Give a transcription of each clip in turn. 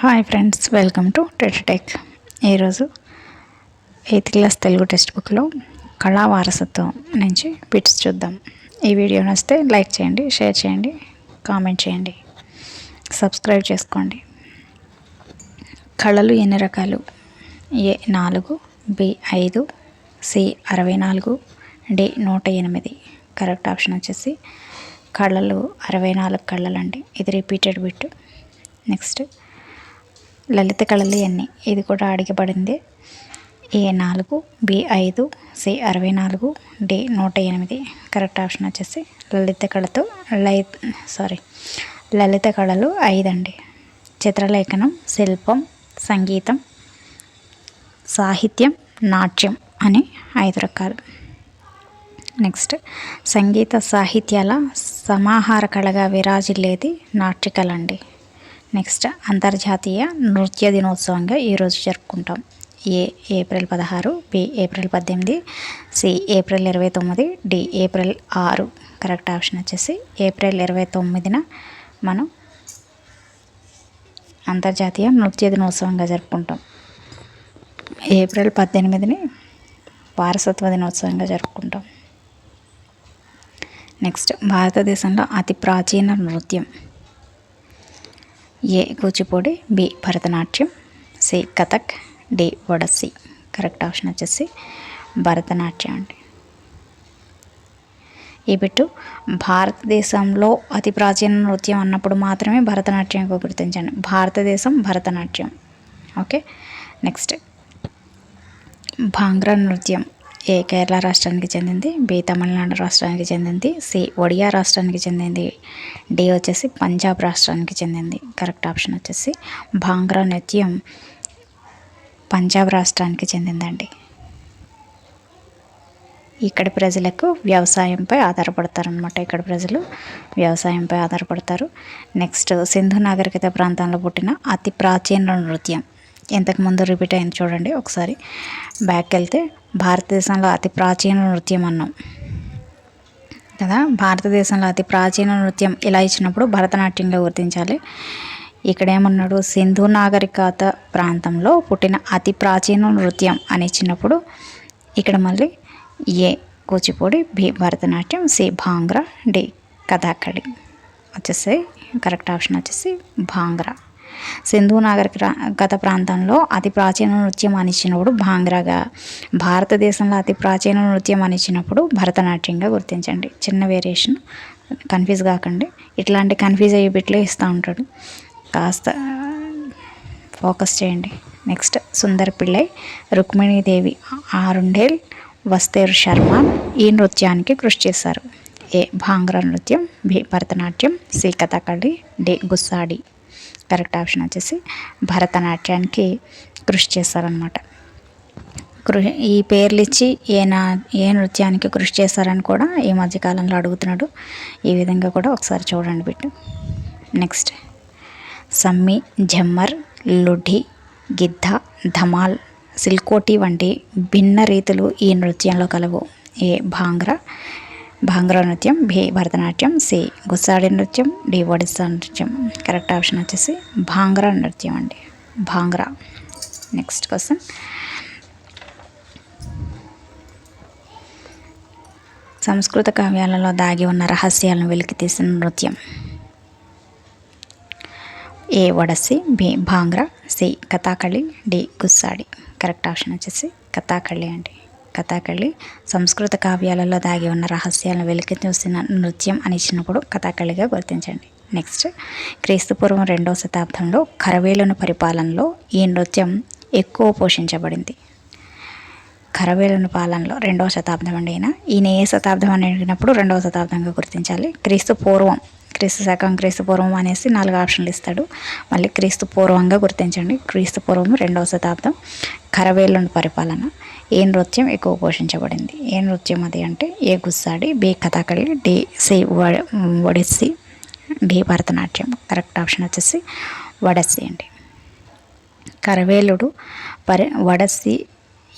Hi friends welcome to tech ఈరోజు eighth class Telugu text బుక్లో కళా వారసత్వం నుంచి బిట్స్ చూద్దాం. ఈ వీడియో నచ్చితే లైక్ చేయండి షేర్ చేయండి కామెంట్ చేయండి సబ్స్క్రైబ్ చేసుకోండి. కళలు ఎన్ని రకాలు? ఏ నాలుగు బి ఐదు సి అరవై నాలుగు డి నూట ఎనిమిది. కరెక్ట్ ఆప్షన్ వచ్చేసి కళలు అరవై నాలుగు కళలు అండి ఇది రిపీటెడ్ బిట్ నెక్స్ట్ లలిత కళలు ఎన్ని ఇది కూడా అడిగబడింది ఏ నాలుగు బి ఐదు సి అరవై నాలుగు డి నూట ఎనిమిది. కరెక్ట్ ఆప్షన్ వచ్చేసి లలిత కళతో లై సారీ లలిత కళలు ఐదు అండి చిత్రలేఖనం శిల్పం సంగీతం సాహిత్యం నాట్యం అని ఐదు రకాలు. నెక్స్ట్ సంగీత సాహిత్యాల సమాహార కళగా విరాజిల్లేది నాట్యకళ అండి. నెక్స్ట్ అంతర్జాతీయ నృత్య దినోత్సవంగా ఈరోజు జరుపుకుంటాం. ఏ ఏప్రిల్ పదహారు బి ఏప్రిల్ పద్దెనిమిది సి ఏప్రిల్ ఇరవై తొమ్మిది డి ఏప్రిల్ ఆరు. కరెక్ట్ ఆప్షన్ వచ్చేసి ఏప్రిల్ ఇరవై తొమ్మిదిన మనం అంతర్జాతీయ నృత్య దినోత్సవంగా జరుపుకుంటాం. ఏప్రిల్ పద్దెనిమిదిని వారసత్వ దినోత్సవంగా జరుపుకుంటాం. నెక్స్ట్ భారతదేశంలో అతి ప్రాచీన నృత్యం. A Kuchipudi B Bharatanatyam C Kathak D Odissi. Correct option వచ్చేసి భరతనాట్యం అండి. ఈ బిట్టు భారతదేశంలో అతి ప్రాచీన నృత్యం అన్నప్పుడు మాత్రమే భరతనాట్యం గుర్తించండి భారతదేశం భరతనాట్యం. ఓకే? నెక్స్ట్. భాంగ్రా నృత్యం. ఏ కేరళ రాష్ట్రానికి చెందింది బి తమిళనాడు రాష్ట్రానికి చెందింది సి ఒడియా రాష్ట్రానికి చెందింది డి వచ్చేసి పంజాబ్ రాష్ట్రానికి చెందింది. కరెక్ట్ ఆప్షన్ వచ్చేసి భాంగ్రా నృత్యం పంజాబ్ రాష్ట్రానికి చెందిందండి. ఇక్కడ ప్రజలకు వ్యవసాయంపై ఆధారపడతారనమాట ఇక్కడ ప్రజలు వ్యవసాయంపై ఆధారపడతారు. నెక్స్ట్ సింధు నాగరికత ప్రాంతంలో పుట్టిన అతి ప్రాచీన నృత్యం. ఇంతకుముందు రిపీట్ అయింది చూడండి ఒకసారి. బ్యాక్ వెళ్తే భారతదేశంలో అతి ప్రాచీన నృత్యం అన్నాం. కదా? భారతదేశంలో అతి ప్రాచీన నృత్యం ఇలా ఇచ్చినప్పుడు భరతనాట్యంగా గుర్తించాలి. ఇక్కడేమన్నాడు? సింధు నాగరికత ప్రాంతంలో పుట్టిన అతి ప్రాచీన నృత్యం అని ఇచ్చినప్పుడు ఇక్కడ మళ్ళీ A Kuchipudi B Bharatanatyam C Bhangra D Kathakali. వచ్చేసి కరెక్ట్ ఆప్షన్ వచ్చేసి భాంగ్రా. సింధు నాగరిక గత ప్రాంతంలో అతి ప్రాచీన నృత్యం అనిచ్చినప్పుడు భాంగ్రాగా భారతదేశంలో అతి ప్రాచీన నృత్యం అనిచ్చినప్పుడు భరతనాట్యంగా గుర్తించండి. చిన్న వేరియేషన్ కన్ఫ్యూజ్ కాకండి. ఇట్లాంటి కన్ఫ్యూజ్ అయ్యే బిట్లే ఇస్తూ ఉంటాడు. కాస్త ఫోకస్ చేయండి. నెక్స్ట్ సుందర్ పిళ్ళై రుక్మిణీదేవి ఆరుండేల్ వస్తేరు శర్మ ఈ నృత్యానికి కృషి చేశారు. ఏ భాంగ్రా నృత్యం B Bharatanatyam C Kathakali D Gussadi. Correct option వచ్చేసి భరతనాట్యానికి కృషి చేస్తారనమాట కృషి ఈ పేర్లు ఇచ్చి ఏ నా ఏ నృత్యానికి కృషి చేస్తారని కూడా ఈ మధ్యకాలంలో అడుగుతున్నాడు. ఈ విధంగా కూడా ఒకసారి చూడండి బిట్టు నెక్స్ట్. సమ్మి జమ్మర్ లుఢి గిద్ద ధమాల్ సిల్కోటి వంటి భిన్న రీతులు ఈ నృత్యంలో కలవు. ఏ భాంగ్రా భాంగ్రా నృత్యం బి భరతనాట్యం సి గుస్సాడి నృత్యం డి ఒడిస్సా నృత్యం. కరెక్ట్ ఆప్షన్ వచ్చేసి భాంగ్రా నృత్యం అండి. భాంగ్రా. నెక్స్ట్ క్వశ్చన్ సంస్కృత కావ్యాలలో దాగి ఉన్న రహస్యాలను వెలికి తీసిన నృత్యం. A Odissi B Bhangra C Kathakali D Gussadi. Correct option వచ్చేసి కథాకళి అండి. కథాకళి. సంస్కృత కావ్యాలలో దాగి ఉన్న రహస్యాలను వెలికి చూసిన నృత్యం అని ఇచ్చినప్పుడు కథాకళిగా గుర్తించండి. నెక్స్ట్ క్రీస్తుపూర్వం రెండవ శతాబ్దంలో కరవేలును పరిపాలనలో ఈ నృత్యం ఎక్కువ పోషించబడింది. కరవేలుని పాలనలో రెండవ శతాబ్దం అండి అయినా ఈయన ఏ శతాబ్దం అని అడిగినప్పుడు రెండవ శతాబ్దంగా గుర్తించాలి. క్రీస్తు పూర్వం క్రీస్తు శకం క్రీస్తు పూర్వం అనేసి నాలుగు ఆప్షన్లు ఇస్తాడు. మళ్ళీ క్రీస్తు పూర్వంగా గుర్తించండి. క్రీస్తు పూర్వం రెండవ శతాబ్దం కరవేలుని పరిపాలన. ఏ నృత్యం ఎక్కువ పోషించబడింది? ఏ నృత్యం అది అంటే A Gussadi B Kathakali D C Odissi D Bharatanatyam. Correct option వచ్చేసి వడస్సి అండి. కరవేలుడు పరి వడస్సి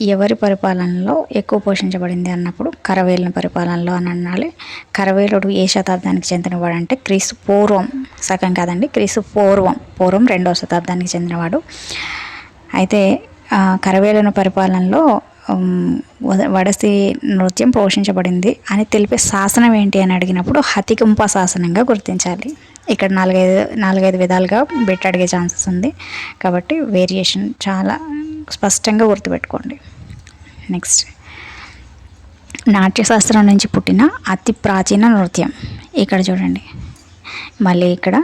ఎవరి పరిపాలనలో ఎక్కువ పోషించబడింది అన్నప్పుడు కరవేలుని పరిపాలనలో అని అనాలి కరవేలుడు ఏ శతాబ్దానికి చెందినవాడు అంటే క్రీస్తు పూర్వం సగం కాదండి క్రీస్తు పూర్వం పూర్వం రెండవ శతాబ్దానికి చెందినవాడు. అయితే కరవేలుని పరిపాలనలో వడసి నృత్యం పోషించబడింది. అని తెలిపే శాసనం ఏంటి అని అడిగినప్పుడు హతికుంప శాసనంగా గుర్తించాలి. ఇక్కడ నాలుగైదు నాలుగైదు విధాలుగా బెట్ అడిగే ఛాన్సెస్ ఉంది. కాబట్టి వేరియేషన్ చాలా స్పష్టంగా గుర్తుపెట్టుకోండి. నెక్స్ట్. నాట్యశాస్త్రం నుంచి పుట్టిన అతి ప్రాచీన నృత్యం. ఇక్కడ చూడండి. మళ్ళీ ఇక్కడ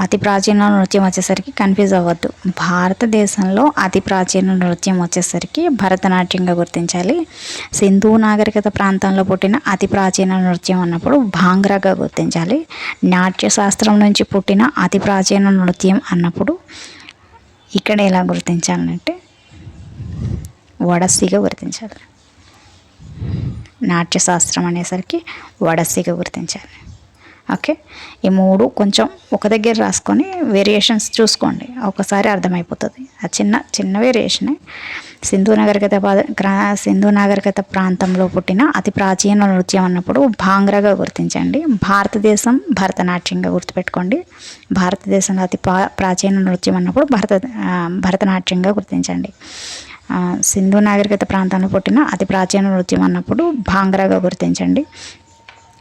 అతి ప్రాచీన నృత్యం వచ్చేసరికి కన్ఫ్యూజ్ అవ్వద్దు. భారతదేశంలో అతి ప్రాచీన నృత్యం వచ్చేసరికి భరతనాట్యంగా గుర్తించాలి. సింధు నాగరికత ప్రాంతంలో పుట్టిన అతి ప్రాచీన నృత్యం అన్నప్పుడు భాంగ్రాగా గుర్తించాలి. నాట్యశాస్త్రం నుంచి పుట్టిన అతి ప్రాచీన నృత్యం అన్నప్పుడు ఇక్కడ ఎలా గుర్తించాలంటే వడస్సిగా గుర్తించాలి. నాట్యశాస్త్రం అనేసరికి వడస్సిగా గుర్తించాలి. ఓకే? ఈ మూడు కొంచెం ఒక దగ్గర రాసుకొని వేరియేషన్స్ చూసుకోండి. ఒకసారి అర్థమైపోతుంది. ఆ చిన్న చిన్న వేరియేషనే సింధు నాగరికత సింధు నాగరికత ప్రాంతంలో పుట్టిన అతి ప్రాచీన నృత్యం అన్నప్పుడు భాంగ్రగా గుర్తించండి. భారతదేశం భరతనాట్యంగా గుర్తుపెట్టుకోండి. భారతదేశంలో అతి ప్రాచీన నృత్యం అన్నప్పుడు భరత భరతనాట్యంగా గుర్తించండి. సింధు నాగరికత ప్రాంతంలో పుట్టిన అతి ప్రాచీన నృత్యం అన్నప్పుడు భాంగ్రాగా గుర్తించండి.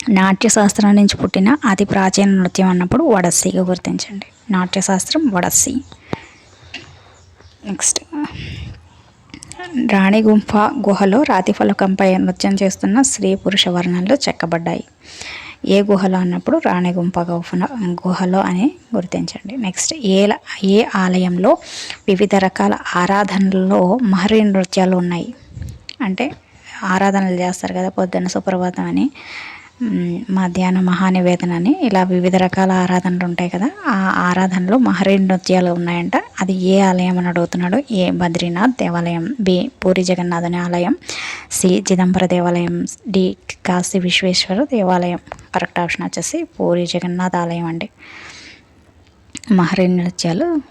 నాట్యశాస్త్రం నుంచి పుట్టిన అతి ప్రాచీన నృత్యం అన్నప్పుడు వడస్సీగా గుర్తించండి. నాట్యశాస్త్రం వడస్సి. నెక్స్ట్ రాణి గుంఫ గుహలో రాతి ఫలకంపై నృత్యం చేస్తున్న స్త్రీ పురుష వర్ణాలు చెక్కబడ్డాయి. ఏ గుహలో అన్నప్పుడు రాణి గుంప గుహలో అని గుర్తించండి. నెక్స్ట్ ఏ ఏ ఆలయంలో వివిధ రకాల ఆరాధనలలో మహరీ నృత్యాలు ఉన్నాయి? అంటే ఆరాధనలు చేస్తారు కదా పొద్దున్న సుప్రభాతం అని. మధ్యాహ్నం మహానివేదన అని ఇలా వివిధ రకాల ఆరాధనలు ఉంటాయి కదా ఆ ఆరాధనలో మహరీ నృత్యాలు ఉన్నాయంట. అది ఏ ఆలయం అని అడుగుతున్నాడు? ఏ బద్రీనాథ్ దేవాలయం బి పూరి జగన్నాథుని ఆలయం సి చిదంబర దేవాలయం డి కాశీ విశ్వేశ్వర దేవాలయం. కరెక్ట్ ఆప్షన్ వచ్చేసి పూరి జగన్నాథ్ ఆలయం అండి. మహరీ నృత్యాలు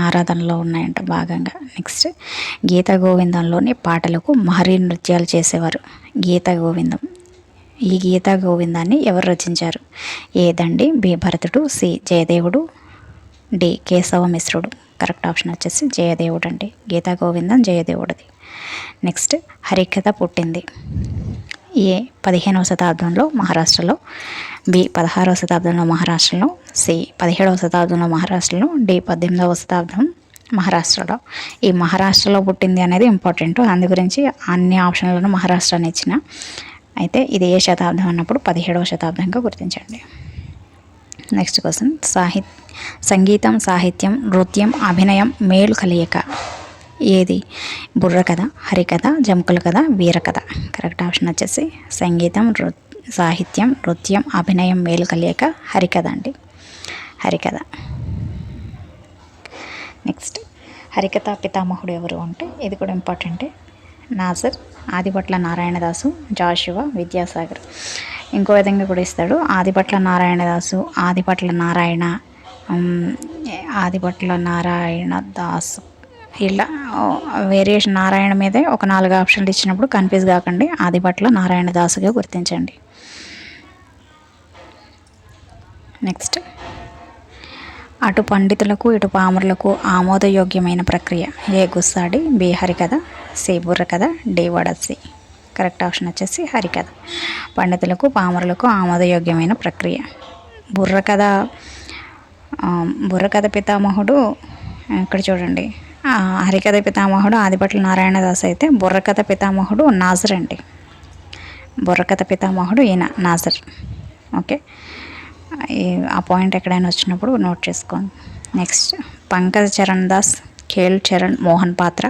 ఆరాధనలో ఉన్నాయంట భాగంగా. నెక్స్ట్ గీత గోవిందంలోని పాటలకు మహరీ నృత్యాలు చేసేవారు. గీత గోవిందం. ఈ గీతా గోవిందాన్ని ఎవరు రచించారు? ఏదండి బి భరతుడు సి జయదేవుడు డి కేశవ మిశ్రుడు. కరెక్ట్ ఆప్షన్ వచ్చేసి జయదేవుడు అండి గీతా గోవిందం జయదేవుడిది. నెక్స్ట్ హరికథ పుట్టింది. ఏ పదిహేనవ శతాబ్దంలో మహారాష్ట్రలో బి పదహారవ శతాబ్దంలో మహారాష్ట్రలో సి పదిహేడవ శతాబ్దంలో మహారాష్ట్రలో డి పద్దెనిమిదవ శతాబ్దం మహారాష్ట్రలో. ఈ మహారాష్ట్రలో పుట్టింది అనేది ఇంపార్టెంట్. అందు గురించి అన్ని ఆప్షన్లను మహారాష్ట్రాన్ని ఇచ్చిన అయితే ఇది ఏ శతాబ్దం అన్నప్పుడు పదిహేడవ శతాబ్దంగా గుర్తించండి. నెక్స్ట్ క్వశ్చన్ సాహిత్ సంగీతం సాహిత్యం నృత్యం అభినయం మేలు కలియక. ఏది? బుర్ర కథ హరికథ జంకుల కథ వీరకథ కరెక్ట్ ఆప్షన్ వచ్చేసి సంగీతం నృ సాహిత్యం నృత్యం అభినయం మేలు కలియక హరికథ అండి. హరికథ. నెక్స్ట్ హరికథ పితామహుడు ఎవరు అంటే ఇది కూడా ఇంపార్టెంటే నాజర్ ఆదిపట్ల నారాయణదాసు జాషువా విద్యాసాగర్. ఇంకో విధంగా కూడా ఇస్తాడు. ఆదిపట్ల నారాయణదాసు ఆదిపట్ల నారాయణ ఆదిపట్ల నారాయణ దాస్ ఇలా వేరియేషన్ నారాయణ మీదే ఒక నాలుగు ఆప్షన్లు ఇచ్చినప్పుడు కన్ఫ్యూజ్ కాకండి. ఆదిపట్ల నారాయణ దాసుగా గుర్తించండి. నెక్స్ట్. అటు పండితులకు ఇటు పామరులకు ఆమోదయోగ్యమైన ప్రక్రియ. A Gussadi? B Harikatha. C Burrakatha. D Odissi correct option వచ్చేసి హరికథ. పండితులకు పామరులకు ఆమోదయోగ్యమైన ప్రక్రియ. బుర్రకథ. బుర్రకథ పితామహుడు ఇక్కడ చూడండి. హరికథ పితామహుడు ఆదిపట్ల నారాయణదాస్ అయితే బుర్రకథ పితామహుడు నాజర్ అండి బుర్రకథ పితామహుడు ఈయన నాజర్. ఓకే. ఆ పాయింట్ ఎక్కడైనా వచ్చినప్పుడు నోట్ చేసుకోండి. నెక్స్ట్ పంకజ్ చరణ్ దాస్ ఖేల్ చరణ్ మోహన్ పాత్ర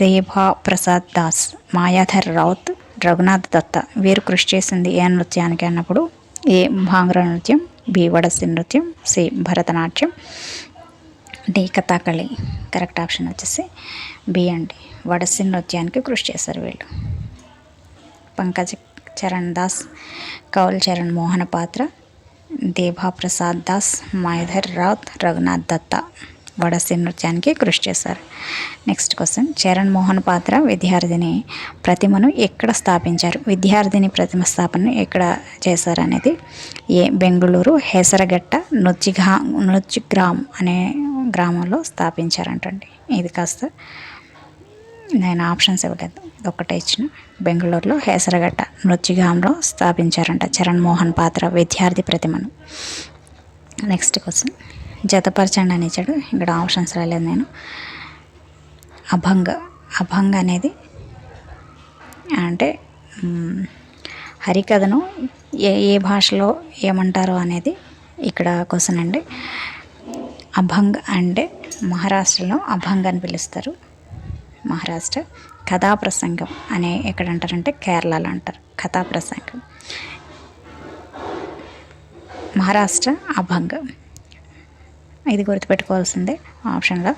దేభా ప్రసాద్ దాస్ మాయాధర్ రౌత్ రఘునాథ్ దత్త. వీరు కృషి చేసింది ఏ నృత్యానికి అన్నప్పుడు ఏ భాంగ్రా నృత్యం బి వడసి నృత్యం C Bharatanatyam D Kathakali. Correct option వచ్చేసి బి అండి వడసి నృత్యానికి కృషి చేశారు వీళ్ళు. పంకజ్ చరణ్ దాస్ కౌల్ చరణ్ మోహన పాత్ర దేభా ప్రసాద్ దాస్ మాయధర్ రావుత్ రఘునాథ్ దత్త. వడసి నృత్యానికి కృషి చేశారు. Next question. చరణ్ మోహన్ పాత్ర విద్యార్థిని ప్రతిమను ఎక్కడ స్థాపించారు? విద్యార్థిని ప్రతిమ స్థాపన ఎక్కడ చేశారు అనేది ఏ బెంగళూరు హేసరగట్ట నృత్యఘా నృత్యగ్రామ్ అనే గ్రామంలో స్థాపించారంటండి. ఇది కాస్త నేను ఆప్షన్స్ ఇవ్వలేదు. ఒక్కటే ఇచ్చిన. బెంగళూరులో హేసరగట్ట నృత్యగాంలో స్థాపించారంట చరణ్ మోహన్ పాత్ర విద్యార్థి ప్రతిమను. Next question. జతపరచండి అని ఇచ్చాడు. ఇక్కడ ఆప్షన్స్ రాలేదు నేను. అభంగ. అభంగ అనేది అంటే హరికథను ఏ ఏ భాషలో ఏమంటారు అనేది ఇక్కడ క్వశ్చన్ అండి. అభంగ్ అంటే మహారాష్ట్రలో అభంగ్ అని పిలుస్తారు. మహారాష్ట్ర కథా ప్రసంగం అనే ఎక్కడ అంటారంటే కేరళలో అంటారు. కథా ప్రసంగం మహారాష్ట్ర అభంగం. ఇది గుర్తుపెట్టుకోవాల్సిందే ఆప్షన్లో.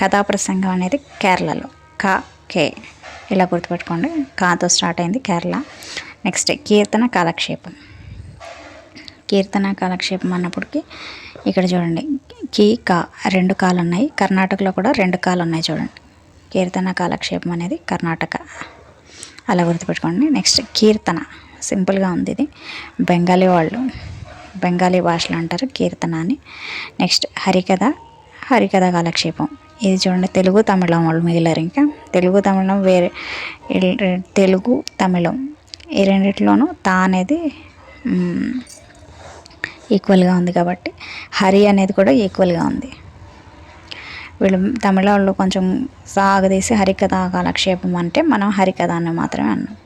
కథా ప్రసంగం అనేది కేరళలో. కా కే. ఇలా గుర్తుపెట్టుకోండి. కాతో స్టార్ట్ అయింది కేరళ. నెక్స్ట్ కీర్తన కాలక్షేపం. కీర్తన కాలక్షేపం అన్నప్పటికీ ఇక్కడ చూడండి. కీ కా రెండు కాలు ఉన్నాయి కర్ణాటకలో కూడా రెండు కాలు ఉన్నాయి చూడండి. కీర్తన కాలక్షేపం అనేది కర్ణాటక. అలా గుర్తుపెట్టుకోండి. నెక్స్ట్ కీర్తన. సింపుల్గా ఉంది ఇది. బెంగాలీ వాళ్ళు బెంగాలీ భాషలో అంటారు కీర్తన అని. నెక్స్ట్ హరికథ. హరికథ కాలక్షేపం. ఇది చూడండి తెలుగు తమిళం వాళ్ళు మిగిలారు ఇంకా. తెలుగు తమిళం వేరే తెలుగు తమిళం. ఈ రెండిట్లోనూ తా అనేది ఈక్వల్గా ఉంది కాబట్టి. హరి అనేది కూడా ఈక్వల్గా ఉంది. వీళ్ళు తమిళ వాళ్ళు కొంచెం సాగదీసి హరికథ కాలక్షేపం అంటే మనం హరికథ అని మాత్రమే అన్నాం.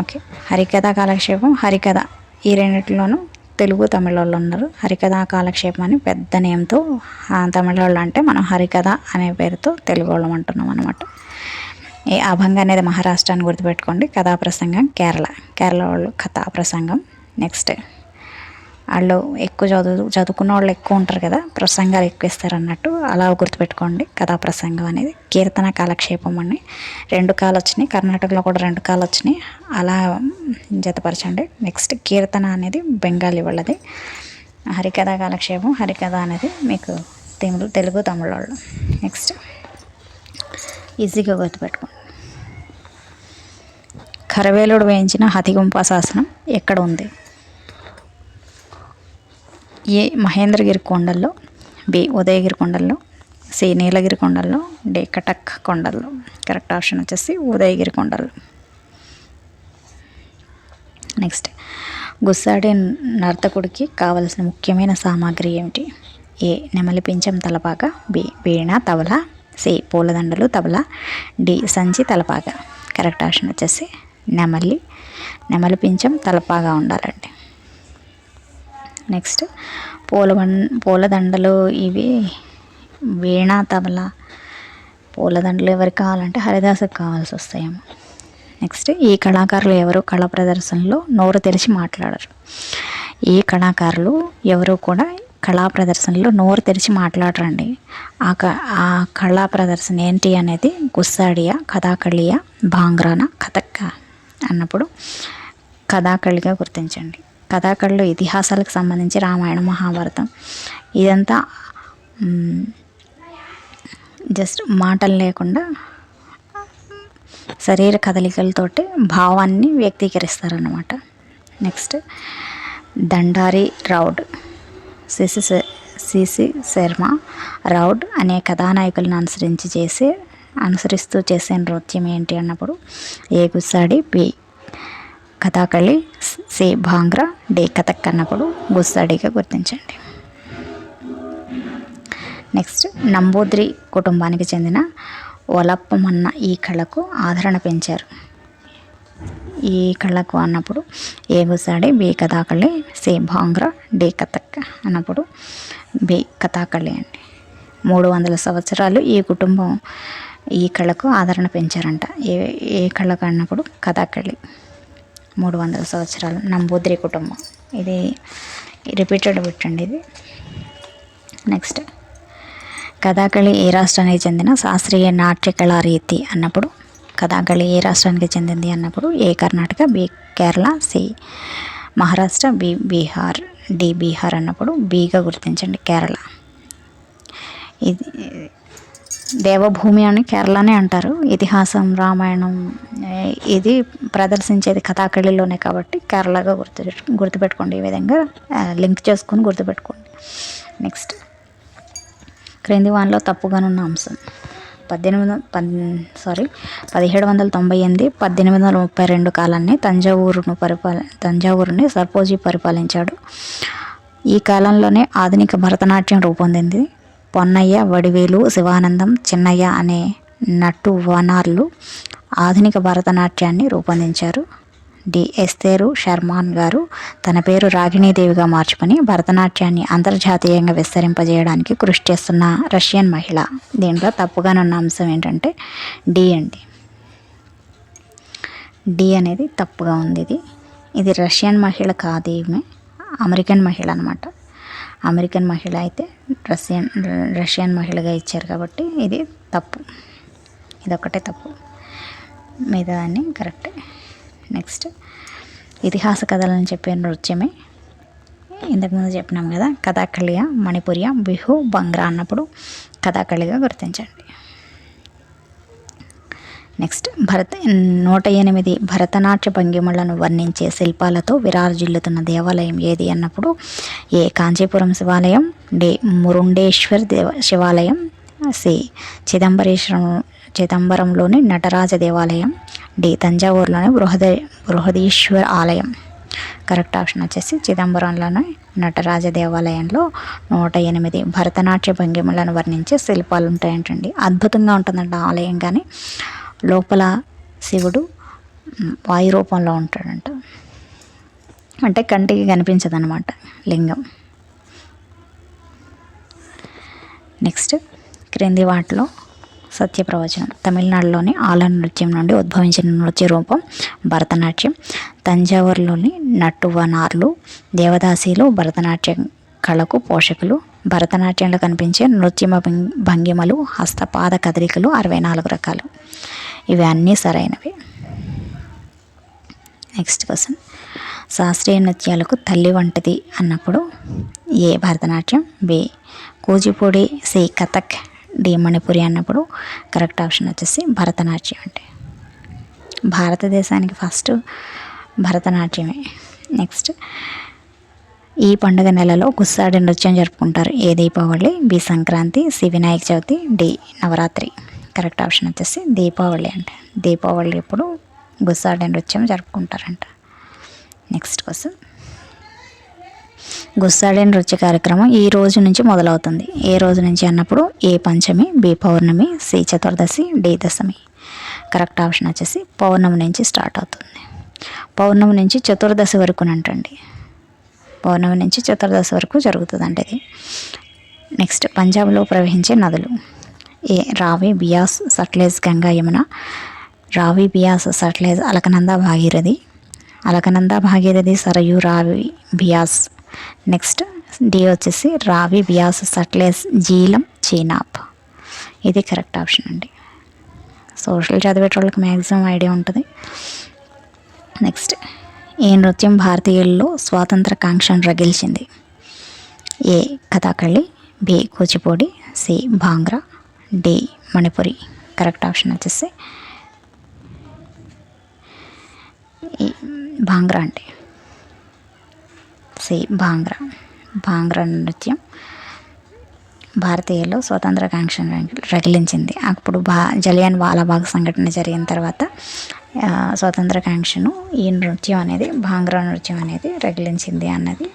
ఓకే. హరికథ కాలక్షేపం హరికథ ఈ రెండిట్లోనూ తెలుగు తమిళ వాళ్ళు ఉన్నారు. హరికథ కాలక్షేపం అని పెద్ద నేమ్తో తమిళ వాళ్ళు అంటే మనం హరికథ అనే పేరుతో తెలుగు వాళ్ళం అంటున్నాం అనమాట ఈ అభంగ అనేది మహారాష్ట్రాన్ని గుర్తుపెట్టుకోండి. కథా ప్రసంగం కేరళ. కేరళ వాళ్ళు కథా ప్రసంగం నెక్స్ట్. వాళ్ళు ఎక్కువ చదువు చదువుకున్న వాళ్ళు ఎక్కువ ఉంటారు కదా ప్రసంగాలు ఎక్కువ ఇస్తారు అన్నట్టు అలా గుర్తుపెట్టుకోండి కథా ప్రసంగం అనేది. కీర్తన కాలక్షేపం అని. రెండు కాలు వచ్చినాయి కర్ణాటకలో కూడా రెండు కాలు వచ్చినాయి అలా జతపరచండి. నెక్స్ట్ కీర్తన అనేది బెంగాలీ వాళ్ళది. హరికథ కాలక్షేపం హరికథ అనేది మీకు తెలుగు తెలుగు తమిళ వాళ్ళు నెక్స్ట్ ఈజీగా గుర్తుపెట్టుకోండి. కరవేలుడు వేయించిన హతిగుంప శాసనం ఎక్కడ ఉంది? ఏ మహేంద్రగిరి కొండల్లో బి ఉదయగిరి కొండల్లో సి నీలగిరి కొండల్లో డి కటక్ కొండల్లో. కరెక్ట్ ఆప్షన్ వచ్చేసి ఉదయగిరి కొండలు నెక్స్ట్ గుస్సాడి నర్తకుడికి కావలసిన ముఖ్యమైన సామాగ్రి ఏమిటి? ఏ నెమలి పింఛం తలపాక బి వీణ తబల సి పూలదండలు తబల డి సంచి తలపాక. కరెక్ట్ ఆప్షన్ వచ్చేసి నెమలి. నెమలి పింఛం తలపాగా ఉండాలండి. నెక్స్ట్ పూల పూలదండలు ఇవి వీణ తబల. పూలదండలు ఎవరికి కావాలంటే హరిదాసుకు కావాల్సి వస్తాయేమో నెక్స్ట్ ఈ కళాకారులు ఎవరు? కళా ప్రదర్శనలో నోరు తెరిచి మాట్లాడరు. ఈ కళాకారులు ఎవరు కూడా కళా ప్రదర్శనలో నోరు తెరిచి మాట్లాడరండి. ఆ క ఆ కళా ప్రదర్శన ఏంటి అనేది గుస్సాడియా కథాకళియా భాంగ్రాన కథక్క అన్నప్పుడు కథాకళిగా గుర్తించండి. కథాకళలు ఇతిహాసాలకు సంబంధించి రామాయణం మహాభారతం. ఇదంతా జస్ట్ మాటలు లేకుండా శరీర కదలికలతోటి భావాన్ని వ్యక్తీకరిస్తారన్నమాట. నెక్స్ట్ దండారి రౌడ్ సిసి సిసి శర్మ రౌడ్ అనే కథానాయకులను అనుసరించి చేసే అనుసరిస్తూ చేసే నృత్యం ఏంటి అన్నప్పుడు A Gussadi B Kathakali C Bhangra D Kathak అన్నప్పుడు గుస్సాడిగా గుర్తించండి. నెక్స్ట్ నంబూద్రి కుటుంబానికి చెందిన ఒలప్పమన్న ఈ కళకు ఆదరణ పెంచారు. ఈ కళకు అన్నప్పుడు A Gussadi B Kathakali C Bhangra D Kathak అన్నప్పుడు బి కథాకళి అండి. మూడు వందల సంవత్సరాలు ఈ కుటుంబం ఈ కళకు ఆదరణ పెంచారంట. ఏ ఏ కళకు అన్నప్పుడు కథాకళి. మూడు వందల సంవత్సరాలు నంబూద్రి కుటుంబం. ఇది రిపీటెడ్ పెట్టండి ఇది. నెక్స్ట్ కథాకళి ఏ రాష్ట్రానికి చెందిన శాస్త్రీయ నాట్య కళా రీతి అన్నప్పుడు కథాకళి ఏ రాష్ట్రానికి చెందింది అన్నప్పుడు A Karnataka B Kerala C Maharashtra B Bihar D Bihar అన్నప్పుడు బీగా గుర్తించండి కేరళ. ఇది దేవభూమి అని కేరళనే అంటారు. ఇతిహాసం రామాయణం ఇది ప్రదర్శించేది కథాకళిలోనే కాబట్టి కేరళగా గుర్తు గుర్తుపెట్టుకోండి ఈ విధంగా. లింక్ చేసుకొని గుర్తుపెట్టుకోండి. నెక్స్ట్. క్రింది వానిలో తప్పుగానున్న అంశం. పద్దెనిమిది వం- పద్ సారీ పదిహేడు వందల తొంభై ఎనిమిది పద్దెనిమిది వందల ముప్పై రెండు కాలాన్ని తంజావూరును పరిపాల తంజావూరుని సర్పోజీ పరిపాలించాడు. ఈ కాలంలోనే ఆధునిక భరతనాట్యం రూపొందింది. పొన్నయ్య వడివేలు శివానందం చిన్నయ్య అనే నటు వనార్లు ఆధునిక భరతనాట్యాన్ని రూపొందించారు. డి. ఎస్తేరు శర్మాన్ గారు తన పేరు రాగిణీదేవిగా మార్చుకొని భరతనాట్యాన్ని అంతర్జాతీయంగా విస్తరింపజేయడానికి కృషి చేస్తున్న రష్యన్ మహిళ. దీంట్లో తప్పుగానున్న అంశం ఏంటంటే డి అండి. డి అనేది తప్పుగా ఉంది ఇది. ఇది రష్యన్ మహిళ కాదు అమెరికన్ మహిళ అనమాట అమెరికన్ మహిళ అయితే రష్యన్ రష్యన్ మహిళగా ఇచ్చారు కాబట్టి ఇది తప్పు. ఇదొక్కటే తప్పు. మిగతా అన్నీ కరెక్టే. నెక్స్ట్ ఇతిహాస కథలను చెప్పే నృత్యమే. ఇంతకుముందు చెప్పినాం కదా కథాకళిగా మణిపురియా బిహు బంగ్రా అన్నప్పుడు కథాకళిగా గుర్తించండి. నెక్స్ట్ భరత నూట ఎనిమిది భరతనాట్య భంగిమలను వర్ణించే శిల్పాలతో విరాజిల్లుతున్న దేవాలయం ఏది అన్నప్పుడు ఏ. కాంచీపురం శివాలయం డే. మురుండేశ్వర్ దేవ శివాలయం సి. చిదంబరేశ్వరం చిదంబరంలోని నటరాజ దేవాలయం డి. తంజావూరులోని బృహద బృహదీశ్వర్ ఆలయం. కరెక్ట్ ఆప్షన్ వచ్చేసి చిదంబరంలోని నటరాజ దేవాలయంలో నూట ఎనిమిది భరతనాట్య భంగిమలను వర్ణించే శిల్పాలు ఉంటాయంటండి. అద్భుతంగా ఉంటుందంట ఆలయం కానీ లోపల శివుడు వాయు రూపంలో ఉంటాడంట. అంటే కంటికి కనిపించదనమాట లింగం. నెక్స్ట్ క్రింది వాటిలో సత్య ప్రవచనం తమిళనాడులోని ఆల నృత్యం నుండి ఉద్భవించిన నృత్య రూపం భరతనాట్యం. తంజావూరులోని నట్టువనార్లు దేవదాసీలు భరతనాట్యం కళకు పోషకులు భరతనాట్యంలో కనిపించే నృత్యమ భంగిమలు హస్తపాద కదలికలు అరవై నాలుగు రకాలు. ఇవి అన్నీ సరైనవి. నెక్స్ట్ క్వశ్చన్ శాస్త్రీయ నృత్యాలకు తల్లి వంటిది అన్నప్పుడు A Bharatanatyam? B. Kuchipudi C. Kathak D. Manipuri అన్నప్పుడు కరెక్ట్ ఆప్షన్ వచ్చేసి భరతనాట్యం అంటే భారతదేశానికి ఫస్ట్ భరతనాట్యమే. నెక్స్ట్ ఈ పండుగ నెలలో గుస్సాడి నృత్యం జరుపుకుంటారు. A Deepavali? B Sankranti C Vinayaka Chavithi D Navaratri. Correct option వచ్చేసి దీపావళి అంట. దీపావళి ఇప్పుడు గుస్సాడి నృత్యం జరుపుకుంటారంట. Next question. గుస్సాడి నృత్య కార్యక్రమం ఈ రోజు నుంచి మొదలవుతుంది. ఏ రోజు నుంచి అన్నప్పుడు? ఏ పంచమి బి పౌర్ణమి సి చతుర్దశి డి దశమి. కరెక్ట్ ఆప్షన్ వచ్చేసి పౌర్ణమి నుంచి స్టార్ట్ అవుతుంది. పౌర్ణమి నుంచి చతుర్దశి వరకు అంటండి పౌర్ణమి నుంచి చతుర్దశి వరకు జరుగుతుందండి ఇది. నెక్స్ట్ పంజాబ్లో ప్రవహించే నదులు. ఏ రావి బియాస్ సట్లేజ్ గంగా యమున. రావి బియాస్ సట్లేజ్ అలకనంద భాగీరథి. అలకనంద భాగీరథి సరయు రావి బియాస్. నెక్స్ట్ డి వచ్చేసి రావి బియాస్ సట్లేజ్ జీలం చీనాబ్. ఇది కరెక్ట్ ఆప్షన్ అండి. సోషల్ చదివేటోళ్ళకి మ్యాక్సిమం ఐడియా ఉంటుంది. నెక్స్ట్ ఈ నృత్యం భారతీయుల్లో స్వాతంత్ర కాంక్షను రగిల్చింది. A. Kathakali B. Kuchipudi C. Bhangra D. Manipuri. Correct option వచ్చేసి భాంగ్రా అంటే సి. భాంగ్రా. భాంగ్రా నృత్యం. భారతీయులు స్వతంత్ర కాంక్షను రగి- రగిలించింది. అప్పుడు బా జలియన్ వాలాబాగ్ సంఘటన జరిగిన తర్వాత స్వతంత్రకాంక్షను స్వతంత్ర కాంక్షను ఈ నృత్యం అనేది భాంగ్రా నృత్యం అనేది రగిలించింది అన్నది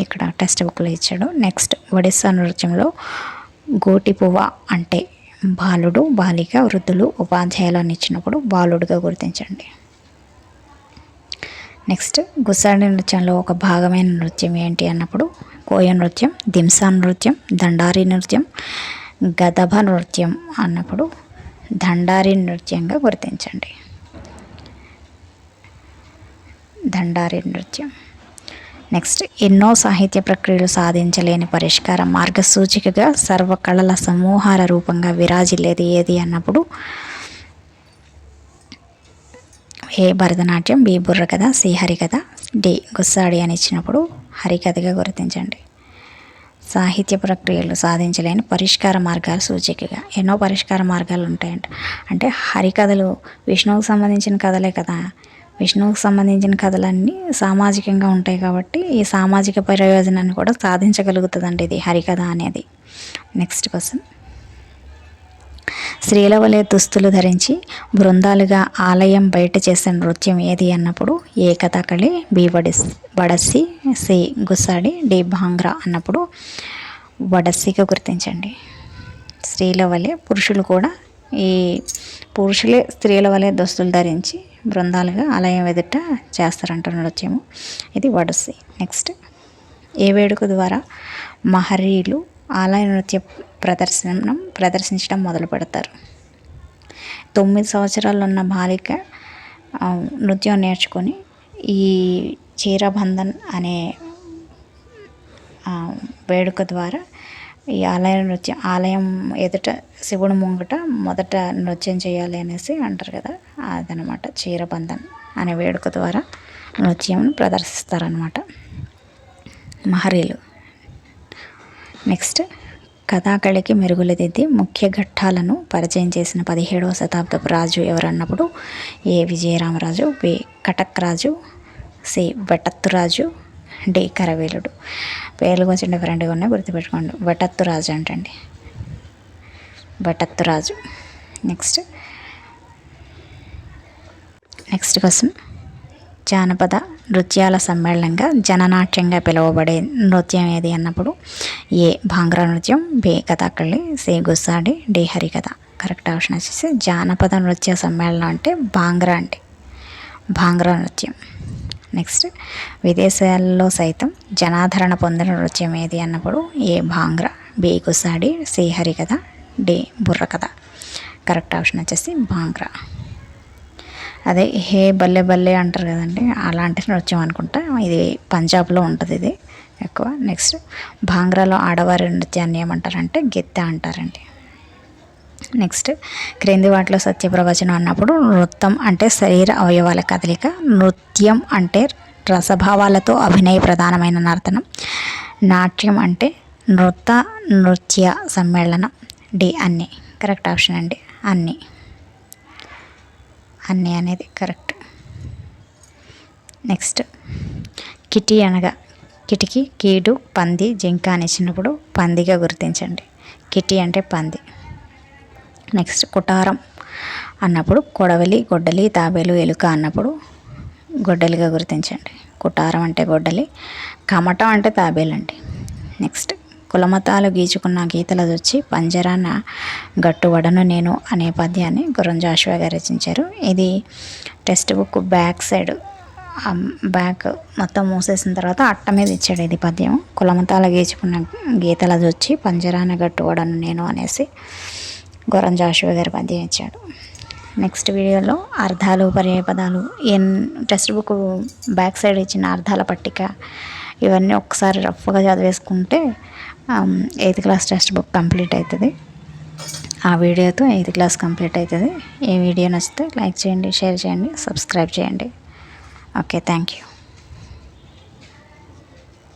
ఇక్కడ టెక్స్ట్ బుక్లో ఇచ్చాడు. నెక్స్ట్ ఒడిస్సా నృత్యంలో గోటి పువ్వ అంటే బాలుడు బాలిక వృద్ధులు ఉపాధ్యాయులను ఇచ్చినప్పుడు బాలుడుగా గుర్తించండి. నెక్స్ట్ గుస్సాడి నృత్యంలో ఒక భాగమైన నృత్యం ఏంటి అన్నప్పుడు కోయ నృత్యం దింసా నృత్యం దండారి నృత్యం గదభ నృత్యం అన్నప్పుడు దండారి నృత్యంగా గుర్తించండి. దండారి నృత్యం. నెక్స్ట్ ఎన్నో సాహిత్య ప్రక్రియలు సాధించలేని పరిష్కార మార్గసూచికగా సర్వకళల సమూహార రూపంగా విరాజిల్లేది ఏది అన్నప్పుడు A Bharatanatyam B Burrakatha C Harikatha D Gussadi అని ఇచ్చినప్పుడు హరికథగా గుర్తించండి. సాహిత్య ప్రక్రియలు సాధించలేని పరిష్కార మార్గాలు సూచికగా ఎన్నో పరిష్కార మార్గాలు ఉంటాయంట. అంటే హరికథలు విష్ణువుకు సంబంధించిన కథలే కదా. విష్ణువుకు సంబంధించిన కథలన్నీ సామాజికంగా ఉంటాయి కాబట్టి ఈ సామాజిక ప్రయోజనాన్ని కూడా సాధించగలుగుతుందండి ఇది హరికథ అనేది. Next question. స్త్రీల వలె దుస్తులు ధరించి బృందాలుగా ఆలయం బయట చేసే నృత్యం ఏది అన్నప్పుడు A Kathakali B Odissi C Gussadi D Bhangra అన్నప్పుడు వడస్సిగా గుర్తించండి. స్త్రీల వలె పురుషులు కూడా ఈ పురుషులే స్త్రీల వలె దుస్తులు ధరించి బృందాలుగా ఆలయం ఎదుట చేస్తారంట నృత్యము. ఇది వడస్సి. నెక్స్ట్ ఏ వేడుక ద్వారా మహరీలు ఆలయ నృత్య ప్రదర్శనం ప్రదర్శించడం మొదలు పెడతారు. తొమ్మిది సంవత్సరాలు ఉన్న బాలిక నృత్యం నేర్చుకొని ఈ చీరబంధన్ అనే వేడుక ద్వారా ఈ ఆలయ నృత్యం ఆలయం ఎదుట శివుడు ముంగట మొదట నృత్యం చేయాలి అనేసి అంటారు కదా అదనమాట చీరబంధన్ అనే వేడుక ద్వారా నృత్యం ప్రదర్శిస్తారనమాట మహరీలు నెక్స్ట్ కథాకళికి మెరుగులు దిద్ది ముఖ్య ఘట్టాలను పరిచయం చేసిన పదిహేడవ శతాబ్దపు రాజు ఎవరన్నప్పుడు? A. Vijayaramaraju B. Cuttack Raju C. Vettathu Raju D. కరవేలుడు. పేర్లు కొంచెం డిఫరెంట్గా ఉన్నాయి గుర్తుపెట్టుకోండి. వెటత్తు రాజు అంటండి. Vettathu Raju next next question జానపద నృత్యాల సమ్మేళనంగా జననాట్యంగా పిలువబడే నృత్యం ఏది అన్నప్పుడు? ఏ. భాంగ్రా నృత్యం B. Kathakali C. Gussadi D. Harikatha. Correct option వచ్చేసి జానపద నృత్య సమ్మేళనం అంటే భాంగ్రా అంటే భాంగ్రా నృత్యం. నెక్స్ట్ విదేశాల్లో సైతం జనాదరణ పొందిన నృత్యం ఏది అన్నప్పుడు? A. Bhangra B. Gussadi C. Harikatha D. Burrakatha. Correct option వచ్చేసి భాంగ్రా. అదే హే బల్లే బల్లే అంటారు కదండి అలాంటి నృత్యం అనుకుంటా. ఇది పంజాబ్లో ఉంటుంది ఇది ఎక్కువ. నెక్స్ట్ భాంగ్రాలో ఆడవారి నృత్యాన్ని ఏమంటారంటే గెత్తె అంటారండి. నెక్స్ట్ క్రింది వాటిలో సత్యప్రవచనం అన్నప్పుడు నృత్యం అంటే శరీర అవయవాల కదలిక నృత్యం అంటే రసభావాలతో అభినయ ప్రధానమైన నర్తనం నాట్యం అంటే నృత్య నృత్య సమ్మేళనం డి అన్నీ. కరెక్ట్ ఆప్షన్ అండి అన్నీ. అన్నీ అనేది కరెక్ట్. నెక్స్ట్ కిటి అనగా కిటికీ కీడు పంది జింక అనేసినప్పుడు పందిగా గుర్తించండి. కిటి అంటే పంది. నెక్స్ట్ కుటారం అన్నప్పుడు కొడవలి గొడ్డలి తాబేలు ఎలుక అన్నప్పుడు గొడ్డలిగా గుర్తించండి. కుటారం అంటే గొడ్డలి కమటం అంటే తాబేలండి. నెక్స్ట్ కులమతాలు గీచుకున్న గీతలు వచ్చి పంజరాన గట్టువడను నేను అనే పద్యాన్ని గురంజాషువా గారు రచించారు. ఇది text book back side back మొత్తం మూసేసిన తర్వాత అట్ట మీద ఇచ్చాడు ఇది పద్యం. కులమతాల గీచుకున్న గీతలది వచ్చి పంజరాన గట్టువడను నేను అనేసి గురంజాషువా గారి పద్యం ఇచ్చాడు. నెక్స్ట్ వీడియోలో అర్థాలు పర్యాయ పదాలు ఎన్ టెక్స్ట్ బుక్ బ్యాక్ సైడ్ ఇచ్చిన అర్థాల పట్టిక ఇవన్నీ ఒకసారి రఫ్గా చదివేసుకుంటే eighth class text book complete అవుతుంది ఆ వీడియోతో ఎయిత్ క్లాస్ కంప్లీట్ అవుతుంది ఈ వీడియో నచ్చితే లైక్ చేయండి షేర్ చేయండి సబ్స్క్రైబ్ చేయండి. Okay thank you